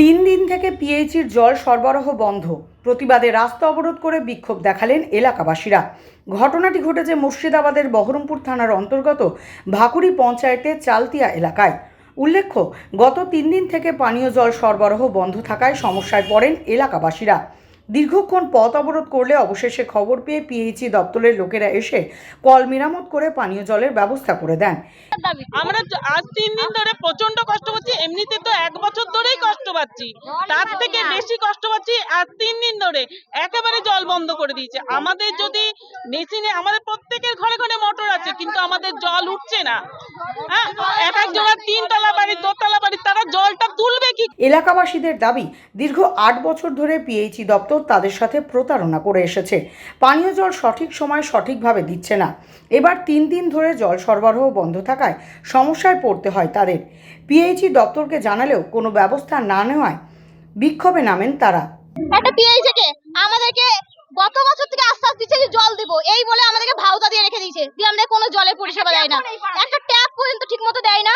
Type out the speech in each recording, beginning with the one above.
তিন দিন থেকে পিএইচির জল সরবরাহ বন্ধ। প্রতিবাদে রাস্তা অবরোধ করে বিক্ষোভ দেখালেন এলাকাবাসীরা। ঘটনাটি ঘটেছে মুর্শিদাবাদের বহরমপুর থানার অন্তর্গত ভাকুরি পঞ্চায়েতের চালতিয়া এলাকায়। উল্লেখ্য, গত তিন দিন থেকে পানীয় জল সরবরাহ বন্ধ থাকায় সমস্যায় পড়েন এলাকাবাসীরা। দীর্ঘক্ষণ পথ অবরোধ করলে অবশেষে খবর পেয়ে পিএইচি দপ্তরের লোকেরা এসে কল মেরামত করে পানীয় জলের ব্যবস্থা করে দেন। আমরা আজ তিন দিন ধরে প্রচণ্ড কষ্ট পাচ্ছি এমনিতে তো এক বছর ধরেই পাচ্ছি। তার থেকে বেশি কষ্ট পাচ্ছি আর তিন দিন ধরে একেবারে জল বন্ধ করে দিয়েছে। আমাদের যদি মেশিনে আমাদের প্রত্যেকের ঘরে ঘরে মোটর আছে কিন্তু আমাদের জল উঠছে না। হ্যাঁ এক এক একজনের তিনতলা বাড়ি দোতলা বাড়ি এলাকাবাসীদের দাবি, দীর্ঘ আট বছর ধরে পিএইচি দপ্তর তাদের সাথে প্রতারণা করে এসেছে। পানীয় জল সঠিক সময় সঠিকভাবে দিচ্ছে না। এবার তিন দিন ধরে জল সরবরাহ বন্ধ থাকায় সমস্যায় পড়তে হয় তাদের। পিএইচি দপ্তরকে জানালেও কোনো ব্যবস্থা না নেওয়ায় বিক্ষোভে নামেন তারা। একটা পিএই আমাদেরকে গত বছর থেকে আশ্বাস দিচ্ছে যে জল দিব। এই বলে আমাদেরকে ভাউতা দিয়ে রেখে দিয়েছে। দিয়ে আমাদের কোনো জলের পরিষেবা দেয় না। একটা ট্যাপ পর্যন্ত ঠিক মতো দেয় না।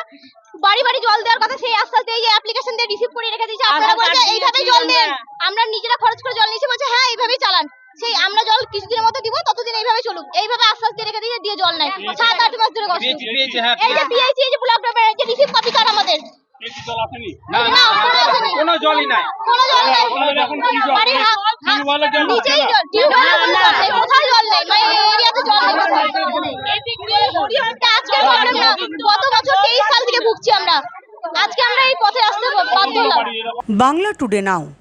বাড়ি বাড়ি জল দেওয়ার কথা সেই আমরা। নিজেরা খরচ করে জল নিয়েছি বলছে হ্যাঁ এইভাবেই চালান। সেই আমরা জল কিছুদিনের মতো দিব ততদিন এইভাবে চলুক। এইভাবে আস্তে আস্তে রেখে দিয়েছে দিয়ে জল নাই সাত আট মাস ধরে কষ্ট। হ্যাঁ, এই যে পিএইচি এই যে ব্লক ড্রাইভার এই যে রিসিভ কপি কার্ড আমাদের না না, কোনো জলই নাই। কোনো জল নাই। তাহলে এখন কি জল? বাড়ির হা- হা- টিউবওয়েলের জল হচ্ছে নিচেই জল টিউবওয়েলের কোথাও জল নেই। মানে এরিয়াতে জল গত বছর তেইশ সাল থেকে ভুগছি আমরা। আজকে আমরা এই পথে আসতে বাধ্য হলাম। Bangla today now.